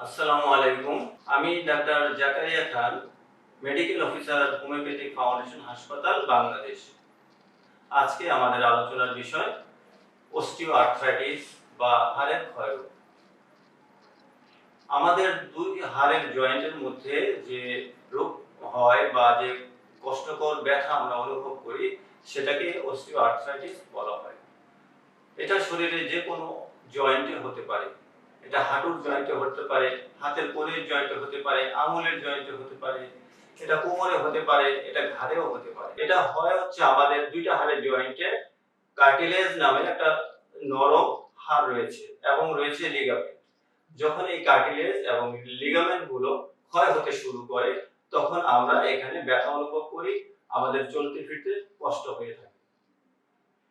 আসসালামু আলাইকুম। আমি doctor Zakaria Khan, medical officer, homeopathic foundation হাসপাতাল, বাংলাদেশ। আজকে আমাদের আলোচনার বিষয় অস্টিও আর্থ্রাইটিস বা হাড়ের ক্ষয়রোগ আমাদের দুই হাড়ের জয়েন্টের মধ্যে যে রোগ হয় বা যে কষ্টকর ব্যথা আমরা অনুভব করি, সেটাকে অস্টিও আর্থ্রাইটিস বলা হয়। এটা শরীরে যে কোনো জয়েন্টে হতে পারে। এটা হাঁটুর জয়েন্টে হতে পারে, হাতের কোলের জয়েন্টে হতে পারে, আঙুলের জয়েন্টে হতে পারে, এটা কোমরে হতে পারে, এটা ঘাড়েও হতে পারে। এটা হয় হচ্ছে আমাদের দুইটা হাড়ের জয়েন্টে কার্টিলেজ নামে একটা নরম হাড় রয়েছে এবং রয়েছে লিগামেন্ট যখন এই কার্টিলেজ এবং লিগামেন্টগুলো ক্ষয় হতে শুরু করে, তখন আমরা এখানে ব্যথা অনুভব করি, আমাদের চলতে ফিরতে কষ্ট হয়ে থাকে।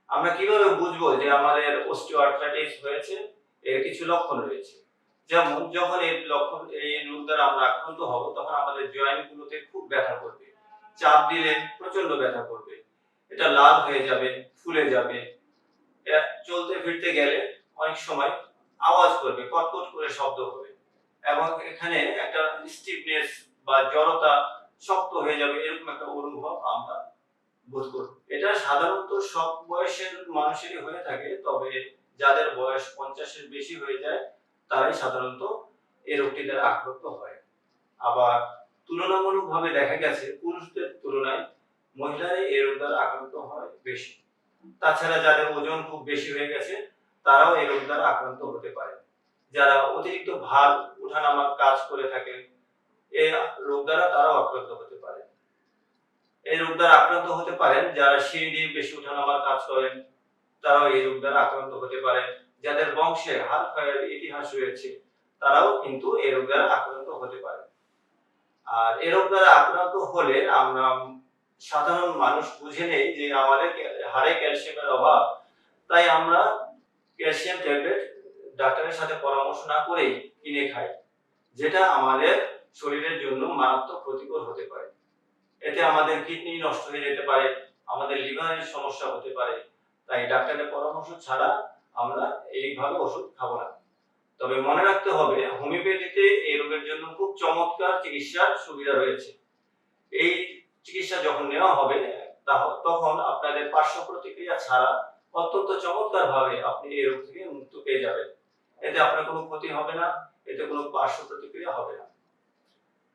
আমরা কীভাবে বুঝব যে আমাদের অস্টিওআর্থ্রাইটিস হয়েছে? এর কিছু লক্ষণ রয়েছে। যেমন, যখন এই লক্ষণ, এই রোগ দ্বারা আমরা আক্রান্ত হব, তখন আমাদের জয়েন্ট গুলোতে খুব ব্যথা করবে। চাপ দিলে প্রচণ্ড ব্যথা করবে। এটা লাল হয়ে যাবে, ফুলে যাবে। চলতে ফিরতে গেলে অনেক সময় আওয়াজ করবে, কটকট করে শব্দ হবে। এবং এখানে একটা স্টিফনেস বা জড়তা শক্ত হয়ে যাবে, এরকম একটা অনুভব আমরা বোধ করব এটা সাধারণত সব বয়সের মানুষেরই হয়ে থাকে, তবে যাদের বয়স পঞ্চাশের বেশি হয়ে যায়, তারাই সাধারণত এই রোগটি দ্বারা আক্রান্ত হয়। আবার তুলনামূলকভাবে দেখা গেছে, পুরুষদের তুলনায় মহিলারাই এই রোগ দ্বারা আক্রান্ত হয় বেশি। তাছাড়া যাদের ওজন খুব বেশি হয়ে গেছে, তারাও এই রোগ দ্বারা আক্রান্ত হতে পারে। যারা অতিরিক্ত ভার উঠানামার কাজ করে থাকেন এই রোগ দ্বারা তারাও আক্রান্ত হতে পারে। এই রোগ দ্বারা আক্রান্ত হতে পারেন যারা সিঁড়ি দিয়ে বেশি উঠানামার কাজ করেন তারাও এই রোগ দ্বারা আক্রান্ত হতে পারে। যাদের বংশে ক্ষয়ের ইতিহাস রয়েছে, তারাও কিন্তু এই রোগ দ্বারা আক্রান্ত হতে পারে। আর এই রোগ দ্বারা আক্রান্ত হলে আমরা সাধারণ মানুষ বুঝে নেই যে আমাদের হাড়ে ক্যালসিয়ামের অভাব। তাই আমরা ক্যালসিয়াম ট্যাবলেট ডাক্তারের সাথে পরামর্শ না করেই কিনে খাই, যেটা আমাদের শরীরের জন্য মারাত্মক ক্ষতিকর হতে পারে। এতে আমাদের কিডনি নষ্ট হয়ে যেতে পারে, আমাদের লিভারের সমস্যা হতে পারে তাই ডাক্তারের পরামর্শ ছাড়া আমরা এইভাবে ওষুধ খাব না। তবে মনে রাখতে হবে, হোমিওপ্যাথিতে এই রোগের জন্য খুব চমৎকার চিকিৎসার সুবিধা রয়েছে। এই চিকিৎসা যখন নেওয়া হবে তখন আপনাদের পার্শ্ব প্রতিক্রিয়া ছাড়া অত্যন্ত চমৎকার ভাবে আপনি এই রোগ থেকে মুক্ত পেয়ে যাবেন। এতে আপনার কোনো ক্ষতি হবে না, এতে কোনো পার্শ্ব প্রতিক্রিয়া হবে না।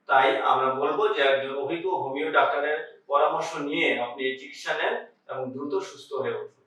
তাই আমরা বলব যে একজন অভিজ্ঞ হোমিও ডাক্তারের পরামর্শ নিয়ে আপনি চিকিৎসা নেন এবং দ্রুত সুস্থ হয়ে উঠুন।